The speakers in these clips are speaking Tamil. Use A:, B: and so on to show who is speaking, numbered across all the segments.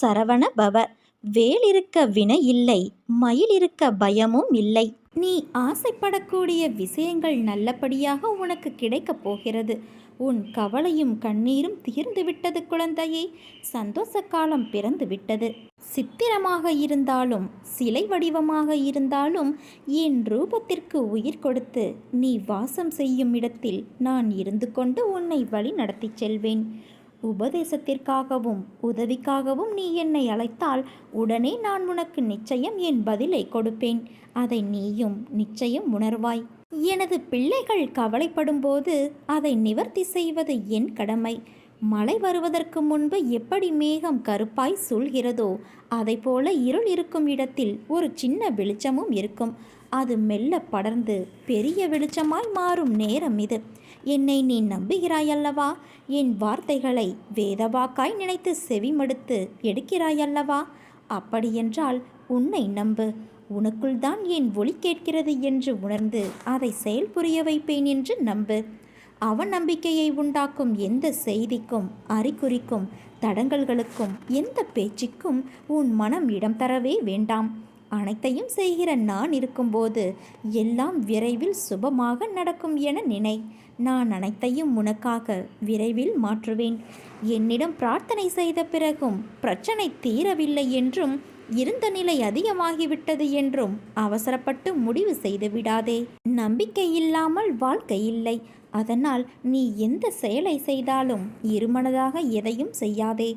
A: சரவண பவ. வேல் இருக்க வினை இல்லை மயில் இருக்க பயமும் இல்லை. நீ ஆசைப்படக்கூடிய விஷயங்கள் நல்லபடியாக உனக்கு கிடைக்கப் போகிறது. உன் கவலையும் கண்ணீரும் தீர்ந்து விட்டது குழந்தையே. சந்தோஷ காலம் பிறந்து விட்டது. சித்திரமாக இருந்தாலும் சிலை வடிவமாக இருந்தாலும் என் ரூபத்திற்கு உயிர் கொடுத்து நீ வாசம் செய்யும் இடத்தில் நான் இருந்து கொண்டு உன்னை வழி நடத்திச் செல்வேன். உபதேசத்திற்காகவும் உதவிக்காகவும் நீ என்னை அழைத்தால் உடனே நான் உனக்கு நிச்சயம் என் பதிலை கொடுப்பேன். அதை நீயும் நிச்சயம் உணர்வாய். எனது பிள்ளைகள் கவலைப்படும்போது அதை நிவர்த்தி செய்வது என் கடமை. மழை வருவதற்கு முன்பு எப்படி மேகம் கருப்பாய் சூழ்கிறதோ போல இருள் இருக்கும் இடத்தில் ஒரு சின்ன வெளிச்சமும் இருக்கும். அது மெல்ல படர்ந்து பெரிய வெளிச்சமாய் மாறும் நேரம் இது. என்னை நீ நம்புகிறாயல்லவா? என் வார்த்தைகளை வேதவாக்காய் நினைத்து செவிமடுத்து எடுக்கிறாயல்லவா? அப்படியென்றால் உன்னை நம்பு. உனக்குள் தான் என் ஒளி கேட்கிறது என்று உணர்ந்து அதை செயல்புரிய வைப்பேன் என்று நம்பு. அவநம்பிக்கையை உண்டாக்கும் எந்த செய்திக்கும் அறிகுறிக்கும் தடங்கல்களுக்கும் எந்த பேச்சுக்கும் உன் மனம் இடம் தரவே வேண்டாம். அனைத்தையும் செய்கிற நான் இருக்கும்போது எல்லாம் விரைவில் சுபமாக நடக்கும் என நினை. நான் அனைத்தையும் உனக்காக விரைவில் மாற்றுவேன். என்னிடம் பிரார்த்தனை செய்த பிறகும் பிரச்சனை தீரவில்லை என்றும் இருந்த நிலை அதிகமாகிவிட்டது என்றும் அவசரப்பட்டு முடிவு செய்து விடாதே. நம்பிக்கை இல்லாமல் வாழ்க்கை இல்லை. அதனால் நீ எந்த செயலை செய்தாலும் இருமனதாக எதையும் செய்யாதே.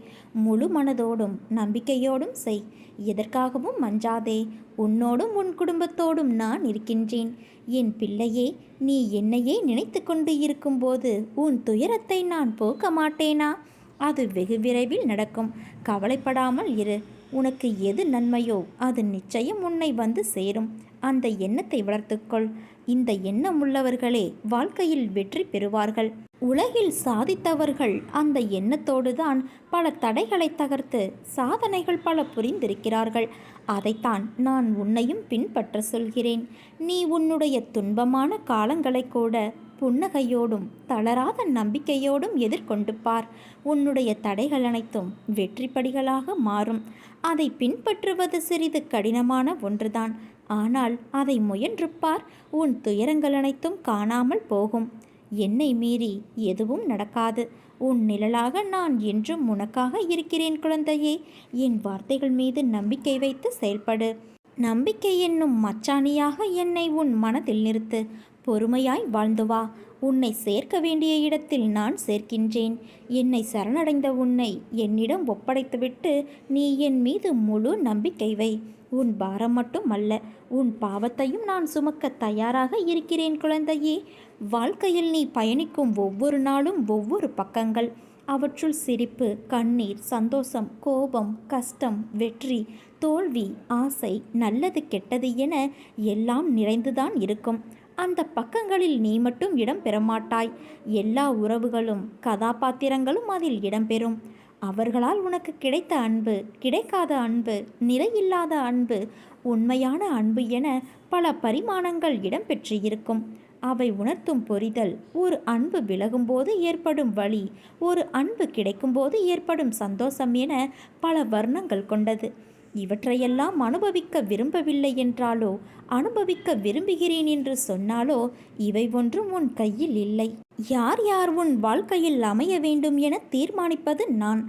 A: முழு மனதோடும் நம்பிக்கையோடும் செய். எதற்காகவும் மஞ்சாதே உன்னோடும் உன் குடும்பத்தோடும் நான் இருக்கின்றேன். என் பிள்ளையே நீ என்னையே நினைத்து கொண்டு இருக்கும்போது உன் துயரத்தை நான் போக்க மாட்டேனா? அது வெகு விரைவில் நடக்கும். கவலைப்படாமல் இரு. உனக்கு எது நன்மையோ அது நிச்சயம் உன்னை வந்து சேரும். அந்த எண்ணத்தை வளர்த்துக்கொள் இந்த எண்ணம் உள்ளவர்களே வாழ்க்கையில் வெற்றி பெறுவார்கள். உலகில் சாதித்தவர்கள் அந்த எண்ணத்தோடு தான் பல தடைகளை தகர்த்து சாதனைகள் பல புரிந்திருக்கிறார்கள். அதைத்தான் நான் உன்னையும் பின்பற்ற சொல்கிறேன். நீ உன்னுடைய துன்பமான காலங்களை கூட புன்னகையோடும் தளராத நம்பிக்கையோடும் எதிர்கொண்டு பார். உன்னுடைய தடைகள் அனைத்தும் வெற்றிப்படிகளாக மாறும். அதை பின்பற்றுவது சிறிது கடினமான ஒன்றுதான். ஆனால் அதை முயன்று பார். உன் துயரங்கள் அனைத்தும் காணாமல் போகும். என்னை மீறி எதுவும் நடக்காது. உன் நிழலாக நான் என்றும் உனக்காக இருக்கிறேன் குழந்தையே. என் வார்த்தைகள் மீது நம்பிக்கை வைத்து செயல்படு. நம்பிக்கை என்னும் மச்சாணியாக என்னை உன் மனதில் நிறுத்து. பொறுமையாய் வாழ்ந்து வா. உன்னை சேர்க்க வேண்டிய இடத்தில் நான் சேர்க்கின்றேன். என்னை சரணடைந்த உன்னை என்னிடம் ஒப்படைத்துவிட்டு நீ என் மீது முழு நம்பிக்கை வை. உன் பாரம் மட்டும் அல்ல உன் பாவத்தையும் நான் சுமக்க தயாராக இருக்கிறேன் குழந்தையே. வாழ்க்கையில் நீ பயணிக்கும் ஒவ்வொரு நாளும் ஒவ்வொரு பக்கங்கள். அவற்றுள் சிரிப்பு கண்ணீர் சந்தோஷம் கோபம் கஷ்டம் வெற்றி தோல்வி ஆசை நல்லது கெட்டது என எல்லாம் நிறைந்துதான் இருக்கும். அந்த பக்கங்களில் நீ மட்டும் இடம் பெறமாட்டாய். எல்லா உறவுகளும் கதாபாத்திரங்களும் அதில் இடம்பெறும் அவர்களால் உனக்கு கிடைத்த அன்பு கிடைக்காத அன்பு நிலையில்லாத அன்பு உண்மையான அன்பு என பல பரிமாணங்கள் இடம்பெற்று இருக்கும் அவை உணர்த்தும் பொறிதல். ஒரு அன்பு விலகும்போது ஏற்படும் வழி ஒரு அன்பு கிடைக்கும்போது ஏற்படும் சந்தோஷம் என பல வர்ணங்கள் கொண்டது. இவற்றையெல்லாம் அனுபவிக்க விரும்பவில்லை என்றாலோ அனுபவிக்க விரும்புகிறேன் என்று சொன்னாலோ இவை ஒன்றும் உன் கையில் இல்லை. யார் யார் உன் வாழ்க்கையில் அமைய வேண்டும் என தீர்மானிப்பது நான்.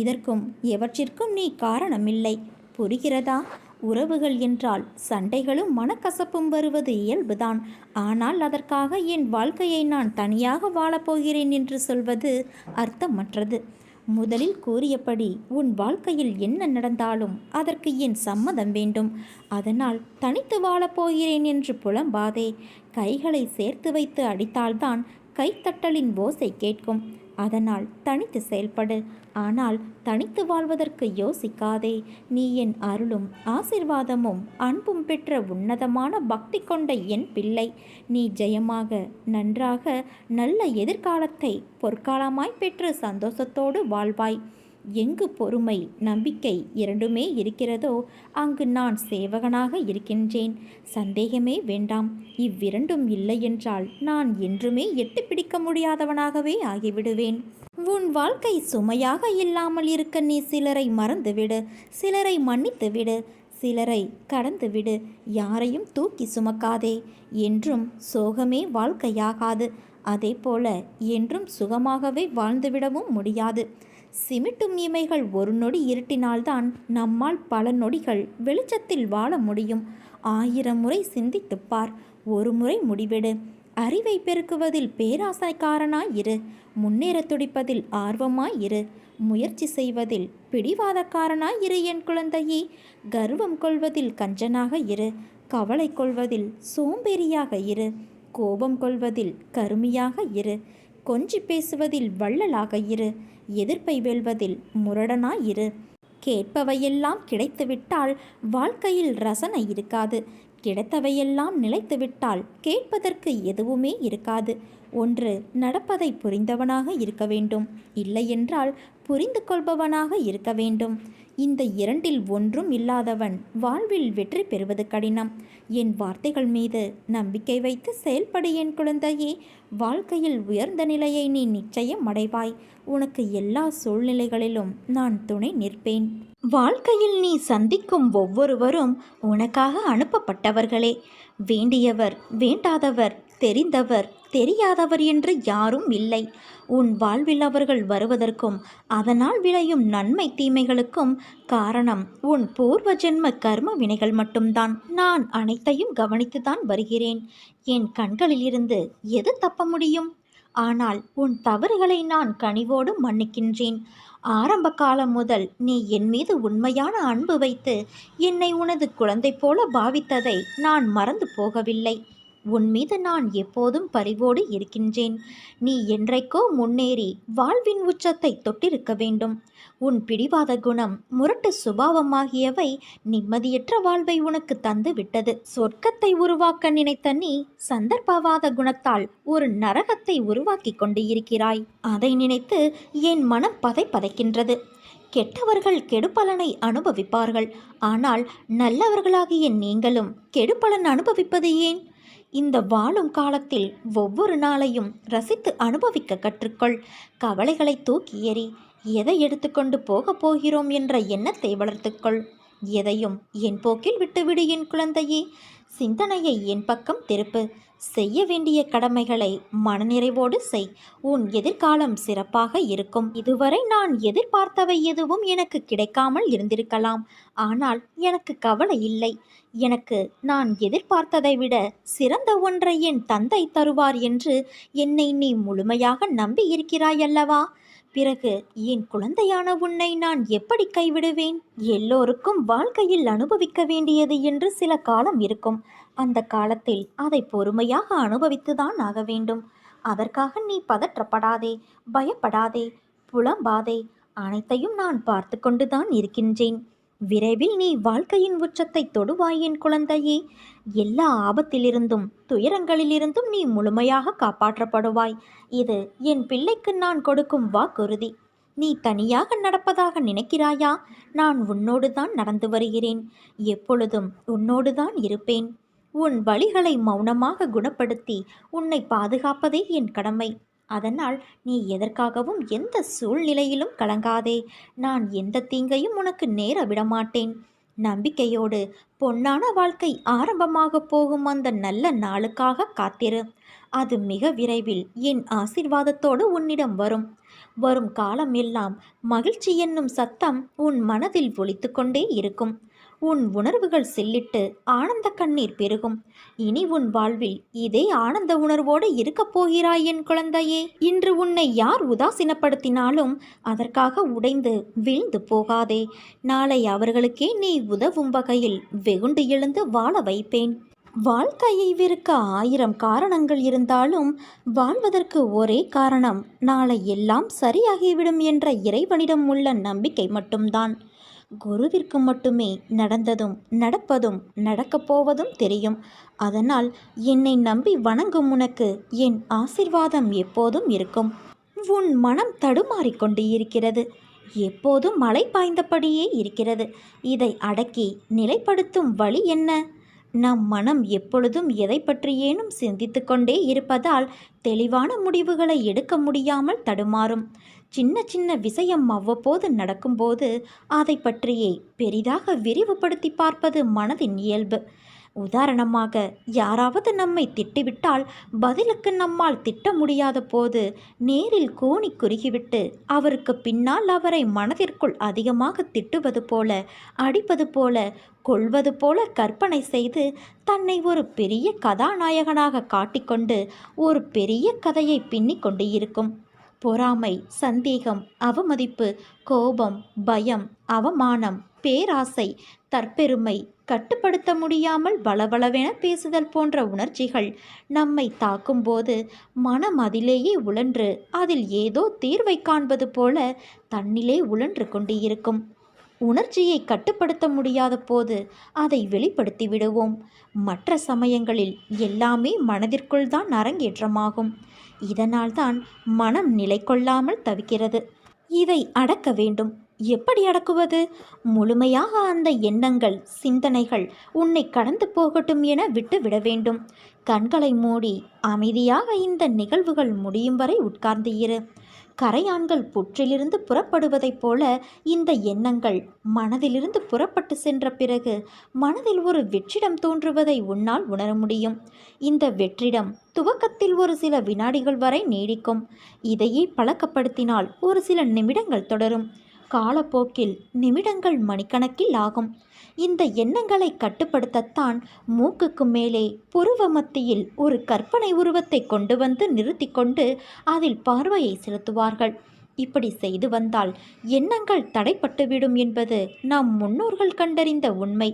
A: இதற்கும் எவற்றிற்கும் நீ காரணமில்லை. புரிகிறதா? உறவுகள் என்றால் சண்டைகளும் மனக்கசப்பும் வருவது இயல்புதான். ஆனால் அதற்காக என் வாழ்க்கையை நான் தனியாக வாழப்போகிறேன் என்று சொல்வது அர்த்தமற்றது. முதலில் கூறியபடி உன் வாழ்க்கையில் என்ன நடந்தாலும் அதற்கு என் சம்மதம் வேண்டும். அதனால் தனித்து வாழப்போகிறேன் என்று புலம்பாதே. கைகளை சேர்த்து வைத்து அடித்தால்தான் கைத்தட்டலின் ஓசை கேட்கும். அதனால் தனித்து செயல்படு. ஆனால் தனித்து வாழ்வதற்கு யோசிக்காதே. நீ என் அருளும் ஆசிர்வாதமும் அன்பும் பெற்ற உன்னதமான பக்தி கொண்ட என் பிள்ளை. நீ ஜெயமாக நன்றாக நல்ல எதிர்காலத்தை பொற்காலமாய் பெற்று சந்தோஷத்தோடு வாழ்வாய். எங்கு பொறுமை நம்பிக்கை இரண்டுமே இருக்கிறதோ அங்கு நான் சேவகனாக இருக்கின்றேன். சந்தேகமே வேண்டாம் இவ்விரண்டும் இல்லை என்றால் நான் என்றுமே எட்டு பிடிக்க முடியாதவனாகவே ஆகிவிடுவேன். உன் வாழ்க்கை சுமையாக இல்லாமல் இருக்க நீ சிலரை மறந்துவிடு சிலரை மன்னித்துவிடு சிலரை கடந்துவிடு யாரையும் தூக்கி சுமக்காதே. என்றும் சோகமே வாழ்க்கையாகாது அதே போல என்றும் சுகமாகவே வாழ்ந்துவிடவும் முடியாது. சிமிட்டும் இமைகள் ஒரு நொடி இருட்டினால்தான் நம்மால் பல நொடிகள் வெளிச்சத்தில் வாழ முடியும். ஆயிரம் முறை சிந்தித்துப் பார் ஒரு முறை முடிவிடு. அறிவை பெருக்குவதில் பேராசைக்காரனாய் இரு. முன்னேற துடிப்பதில் ஆர்வமாய் இரு. முயற்சி செய்வதில் பிடிவாதக்காரனாய் இரு என் குழந்தையே. கர்வம் கொள்வதில் கஞ்சனாக இரு. கவலை கொள்வதில் சோம்பேறியாக இரு. கோபம் கொள்வதில் கருமியாக இரு. கொஞ்சி பேசுவதில் வள்ளலாக இரு. எதிர்ப்பை வெல்வதில் முரடனாய் இரு கேட்பவையெல்லாம் கிடைத்துவிட்டால் வாழ்க்கையில் ரசனை இருக்காது. கிடைத்தவையெல்லாம் நிலைத்துவிட்டால் கேட்பதற்கு எதுவுமே இருக்காது. ஒன்று நடப்பதை புரிந்தவனாக இருக்க வேண்டும். இல்லையென்றால் புரிந்து கொள்பவனாக இருக்க வேண்டும். இந்த இரண்டில் ஒன்றும் இல்லாதவன் வாழ்வில் வெற்றி பெறுவது கடினம். என் வார்த்தைகள் மீது நம்பிக்கை வைத்து செயல்படு என் குழந்தையே. வாழ்க்கையில் உயர்ந்த நிலையை நீ நிச்சயம் அடைவாய். உனக்கு எல்லா சூழ்நிலைகளிலும் நான் துணை நிற்பேன். வாழ்க்கையில் நீ சந்திக்கும் ஒவ்வொருவரும் உனக்காக அனுப்பப்பட்டவர்களே. வேண்டியவர் வேண்டாதவர் தெரிந்தவர் தெரியாதவர் என்று யாரும் இல்லை. உன் வாழ்வில் அவர்கள் வருவதற்கும் அதனால் விளையும் நன்மை தீமைகளுக்கும் காரணம் உன் பூர்வ ஜென்ம கர்ம வினைகள் மட்டும்தான். நான் அனைத்தையும் கவனித்துதான் வருகிறேன். என் கண்களிலிருந்து எது தப்ப முடியும்? ஆனால் உன் தவறுகளை நான் கனிவோடு மன்னிக்கின்றேன். ஆரம்ப காலம் முதல் நீ என் மீது உண்மையான அன்பு வைத்து என்னை உனது குழந்தை போல பாவித்ததை நான் மறந்து போகவில்லை. உன் மீது நான் எப்போதும் பரிவோடு இருக்கின்றேன். நீ என்றைக்கோ முன்னேறி வாழ்வின் உச்சத்தை தொட்டிருக்க வேண்டும். உன் பிடிவாத குணம் முரட்டு சுபாவமாகியவை நிம்மதியற்ற வாழ்வை உனக்கு தந்து விட்டது. சொர்க்கத்தை உருவாக்க நினைத்த நீ சந்தர்ப்பவாத குணத்தால் ஒரு நரகத்தை உருவாக்கி கொண்டு இருக்கிறாய். அதை நினைத்து என் மனம் பதை பதைக்கின்றது. கெட்டவர்கள் கெடுபலனை அனுபவிப்பார்கள். ஆனால் நல்லவர்களாகிய நீங்களும் கெடுபலன் அனுபவிப்பது ஏன்? இந்த வாழும் காலத்தில் ஒவ்வொரு நாளையும் ரசித்து அனுபவிக்க கற்றுக்கொள். கவலைகளை தூக்கி எறி எதை எடுத்துக்கொண்டு போகப் போகிறோம் என்ற எண்ணத்தை வளர்த்துக்கொள். எதையும் என் போக்கில் விட்டுவிடு என் குழந்தையே. சிந்தனையை என் பக்கம் திருப்பு. செய்ய வேண்டிய கடமைகளை மனநிறைவோடு செய். உன் எதிர்காலம் சிறப்பாக இருக்கும். இதுவரை நான் எதிர்பார்த்தவை எதுவும் எனக்கு கிடைக்காமல் இருந்திருக்கலாம். ஆனால் எனக்கு கவலை இல்லை. எனக்கு நான் எதிர்பார்த்ததை விட சிறந்த ஒன்றை என் தந்தை தருவார் என்று என்னை நீ முழுமையாக நம்பி இருக்கிறாய் அல்லவா? பிறகு என் குழந்தையான உன்னை நான் எப்படி கைவிடுவேன்? எல்லோருக்கும் வாழ்க்கையில் அனுபவிக்க வேண்டியது என்று சில காலம் இருக்கும். அந்த காலத்தில் அதை பொறுமையாக அனுபவித்துதான் ஆக வேண்டும். அதற்காக நீ பதற்றப்படாதே பயப்படாதே புலம்பாதே. அனைத்தையும் நான் பார்த்து கொண்டுதான் இருக்கின்றேன். விரைவில் நீ வாழ்க்கையின் உச்சத்தை தொடுவாய் என் குழந்தையே. எல்லா ஆபத்திலிருந்தும் துயரங்களிலிருந்தும் நீ முழுமையாக காப்பாற்றப்படுவாய். இது என் பிள்ளைக்கு நான் கொடுக்கும் வாக்குறுதி. நீ தனியாக நடப்பதாக நினைக்கிறாயா? நான் உன்னோடு தான் நடந்து வருகிறேன். எப்பொழுதும் உன்னோடு தான் இருப்பேன். உன் வழிகளை மௌனமாக குணப்படுத்தி உன்னை பாதுகாப்பதே என் கடமை. அதனால் நீ எதற்காகவும் எந்த சூழ்நிலையிலும் கலங்காதே. நான் எந்த தீங்கையும் உனக்கு நேர விடமாட்டேன். நம்பிக்கையோடு பொன்னான வாழ்க்கை ஆரம்பமாக போகும் அந்த நல்ல நாளுக்காக காத்திரு. அது மிக விரைவில் என் ஆசிர்வாதத்தோடு உன்னிடம் வரும். வரும் காலம் எல்லாம் மகிழ்ச்சி என்னும் சத்தம் உன் மனதில் ஒழித்து கொண்டே இருக்கும். உன் உணர்வுகள் செல்லிட்டு ஆனந்த கண்ணீர் பெருகும். இனி உன் வாழ்வில் இதே ஆனந்த உணர்வோடு இருக்கப் போகிறாய் என் குழந்தையே. இன்று உன்னை யார் உதாசீனப்படுத்தினாலும் அதற்காக உடைந்து வீழ்ந்து போகாதே. நாளை அவர்களுக்கே நீ உதவும் வகையில் வெகுண்டு எழுந்து வாழ வைப்பேன். வாழ்க்கையை விருக்க ஆயிரம் காரணங்கள் இருந்தாலும் வாழ்வதற்கு ஒரே காரணம் நாளை எல்லாம் சரியாகிவிடும் என்ற இறைவனிடம் உள்ள நம்பிக்கை மட்டும்தான். குருவிற்கு மட்டுமே நடந்ததும் நடப்பதும் நடக்கப் போவதும் தெரியும். அதனால் என்னை நம்பி வணங்கும் உனக்கு என் ஆசிர்வாதம் எப்போதும் இருக்கும். உன் மனம் தடுமாறிக்கொண்டு இருக்கிறது. எப்போதும் மழை பாய்ந்தபடியே இருக்கிறது. இதை அடக்கி நிலைப்படுத்தும் வழி என்ன? நம் மனம் எப்பொழுதும் எதை பற்றியேனும் சிந்தித்து கொண்டே இருப்பதால் தெளிவான முடிவுகளை எடுக்க முடியாமல் தடுமாறும். சின்ன சின்ன விஷயம் அவ்வப்போது நடக்கும்போது அதை பற்றியே பெரிதாக விரிவுபடுத்தி பார்ப்பது மனதின் இயல்பு. உதாரணமாக யாராவது நம்மை திட்டிவிட்டால் பதிலுக்கு நம்மால் திட்ட முடியாத போது நேரில் கோணி குறுகிவிட்டு அவருக்கு பின்னால் அவரை மனதிற்குள் அதிகமாக திட்டுவது போல அடிப்பது போல கொள்வது போல கற்பனை செய்து தன்னை ஒரு பெரிய கதாநாயகனாக காட்டிக்கொண்டு ஒரு பெரிய கதையை பின்னிக் கொண்டு இருக்கும். பொறாமை சந்தேகம் அவமதிப்பு கோபம் பயம் அவமானம் பேராசை தற்பெருமை கட்டுப்படுத்த முடியாமல் வளவளவென பேசுதல் போன்ற உணர்ச்சிகள் நம்மை தாக்கும்போது மனம் அதிலேயே உழன்று அதில் ஏதோ தீர்வை காண்பது போல தன்னிலே உழன்று கொண்டு இருக்கும் உணர்ச்சியை கட்டுப்படுத்த முடியாத போது அதை வெளிப்படுத்தி விடுவோம் மற்ற சமயங்களில் எல்லாமே மனதிற்குள் தான் அரங்கேற்றமாகும். இதனால்தான் மனம் நிலை கொள்ளாமல் தவிக்கிறது. இதை அடக்க வேண்டும். எப்படி அடக்குவது? முழுமையாக அந்த எண்ணங்கள் சிந்தனைகள் உன்னை கடந்து போகட்டும் என விட்டு விட வேண்டும். கண்களை மூடி அமைதியாக இந்த நிகழ்வுகள் முடியும் வரை உட்கார்ந்து இரு. கரையான்கள் புற்றிலிருந்து புறப்படுவதைப் போல இந்த எண்ணங்கள் மனதிலிருந்து புறப்பட்டு சென்ற பிறகு மனதில் ஒரு வெற்றிடம் தோன்றுவதை உன்னால் உணர முடியும். இந்த வெற்றிடம் துவக்கத்தில் ஒரு சில வினாடிகள் வரை நீடிக்கும். இதையே பழக்கப்படுத்தினால் ஒரு சில நிமிடங்கள் தொடரும். காலப்போக்கில் நிமிடங்கள் மணிக்கணக்கில் ஆகும். இந்த எண்ணங்களை கட்டுப்படுத்தத்தான் மூக்குக்கு மேலே புருவ மத்தியில் ஒரு கற்பனை உருவத்தை கொண்டு வந்து நிறுத்தி கொண்டு அதில் பார்வையை செலுத்துவார்கள். இப்படி செய்து வந்தால் எண்ணங்கள் தடைப்பட்டுவிடும் என்பது நம் முன்னோர்கள் கண்டறிந்த உண்மை.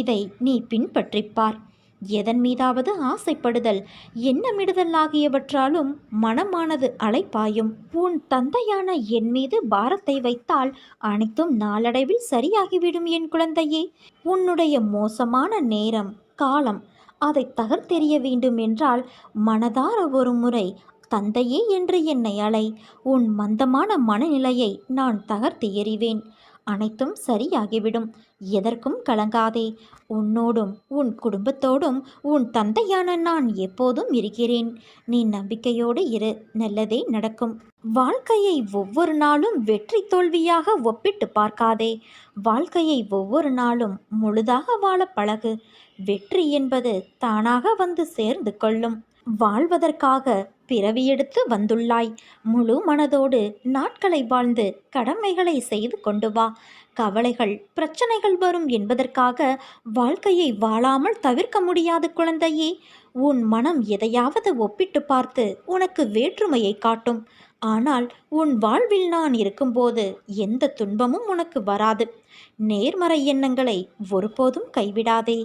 A: இதை நீ பின்பற்றிப்பார் எதன் மீதாவது ஆசைப்படுதல் எண்ணமிடுதல் ஆகியவற்றாலும் மனமானது அலைப்பாயும். உன் தந்தையான என் மீது பாரத்தை வைத்தால் அனைத்தும் நாளடைவில் சரியாகிவிடும் என் குழந்தையே. உன்னுடைய மோசமான நேரம் காலம் அதை தகர்த்தெறிய வேண்டும் என்றால் மனதார ஒரு முறை தந்தையே என்று என்னை அலை. உன் மந்தமான மனநிலையை நான் தகர்த்து எறிவேன். அனைத்தும் சரியாகிவிடும். எதற்கும் கலங்காதே. உன்னோடும் உன் குடும்பத்தோடும் உன் தந்தையான நான் எப்போதும் இருக்கிறேன். நீ நம்பிக்கையோடு இரு. நல்லதே நடக்கும். வாழ்க்கையை ஒவ்வொரு நாளும் வெற்றி தோல்வியாக ஒப்பிட்டு பார்க்காதே. வாழ்க்கையை ஒவ்வொரு நாளும் முழுதாக வாழ பழகு. வெற்றி என்பது தானாக வந்து சேர்ந்து கொள்ளும். வாழ்வதற்காக பிறவியெடுத்து வந்துள்ளாய். முழு மனதோடு நாட்களை வாழ்ந்து கடமைகளை செய்து கொண்டு வா. கவலைகள் பிரச்சனைகள் வரும் என்பதற்காக வாழ்க்கையை வாழாமல் தவிர்க்க முடியாது குழந்தையே. உன் மனம் எதையாவது ஒப்பிட்டு பார்த்து உனக்கு வேற்றுமையை காட்டும். ஆனால் உன் வாழ்வில் நான் இருக்கும்போது எந்த துன்பமும் உனக்கு வராது. நேர்மறை எண்ணங்களை ஒருபோதும் கைவிடாதே.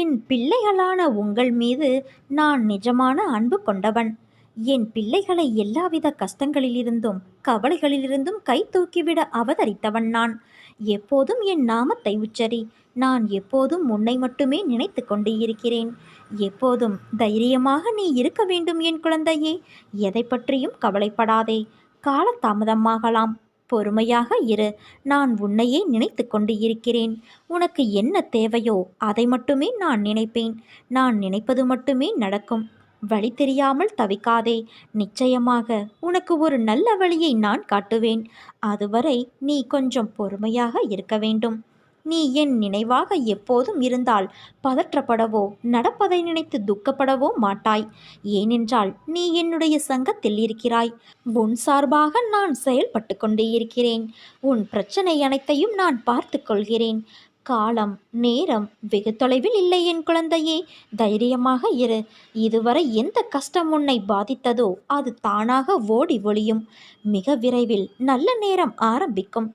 A: என் பிள்ளைகளான உங்கள் மீது நான் நிஜமான அன்பு கொண்டவன். என் பிள்ளைகளை எல்லாவித கஷ்டங்களிலிருந்தும் கவலைகளிலிருந்தும் கை தூக்கிவிட அவதரித்தவன் நான். எப்போதும் என் நாமத்தை உச்சரி. நான் எப்போதும் உன்னை மட்டுமே நினைத்து கொண்டு இருக்கிறேன். எப்போதும் தைரியமாக நீ இருக்க வேண்டும் என் குழந்தையே. எதை பற்றியும் கவலைப்படாதே. காலதாமதமாகலாம். பொறுமையாக இரு. நான் உன்னையே நினைத்து கொண்டு இருக்கிறேன். உனக்கு என்ன தேவையோ அதை மட்டுமே நான் நினைப்பேன். நான் நினைப்பது மட்டுமே நடக்கும். வழி தெரியாமல் தவிக்காதே. நிச்சயமாக உனக்கு ஒரு நல்ல வழியை நான் காட்டுவேன். அதுவரை நீ கொஞ்சம் பொறுமையாக இருக்க வேண்டும். நீ என் நினைவாக எப்போதும் இருந்தால் பதற்றப்படவோ நடப்பதை நினைத்து துக்கப்படவோ மாட்டாய். ஏனென்றால் நீ என்னுடைய சங்கத்தில் இருக்கிறாய். உன் சார்பாக நான் செயல்பட்டு கொண்டே இருக்கிறேன். உன் பிரச்சனை அனைத்தையும் நான் பார்த்து கொள்கிறேன். காலம் நேரம் வெகு தொலைவில் இல்லை என் குழந்தையே. தைரியமாக இரு. இதுவரை எந்த கஷ்டம் உன்னை பாதித்ததோ அது தானாக ஓடி ஒளியும். மிக விரைவில் நல்ல நேரம் ஆரம்பிக்கும்.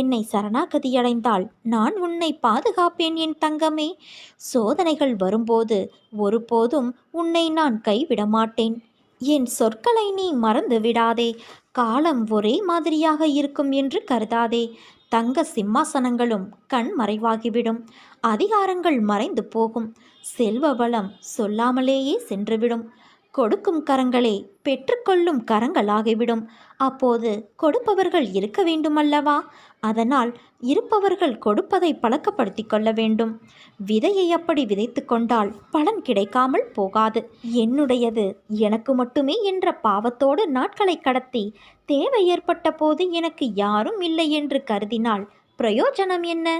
A: என்னை சரணாகதியடைந்தால் நான் உன்னை பாதுகாப்பேன் என் தங்கமே. சோதனைகள் வரும்போது ஒருபோதும் உன்னை நான் கைவிட மாட்டேன் என் சொற்களை நீ மறந்து விடாதே காலம் ஒரே மாதிரியாக இருக்கும் என்று கருதாதே. தங்க சிம்மாசனங்களும் கண் மறைவாகிவிடும். அதிகாரங்கள் மறைந்து போகும். செல்வ வளம் சொல்லாமலேயே சென்றுவிடும். கொடுக்கும் கரங்களே பெற்றுக்கொள்ளும் கரங்களாகிவிடும். அப்போது கொடுப்பவர்கள் இருக்க வேண்டுமல்லவா? அதனால் இருப்பவர்கள் கொடுப்பதை பழக்கப்படுத்தி கொள்ள வேண்டும். விதையை அப்படி விதைத்து கொண்டால் பலன் கிடைக்காமல் போகாது. என்னுடையது எனக்கு மட்டுமே என்ற பாவத்தோடு நாட்களை கடத்தி தேவை ஏற்பட்ட போது எனக்கு யாரும் இல்லை என்று கருதினால் பிரயோஜனம் என்ன?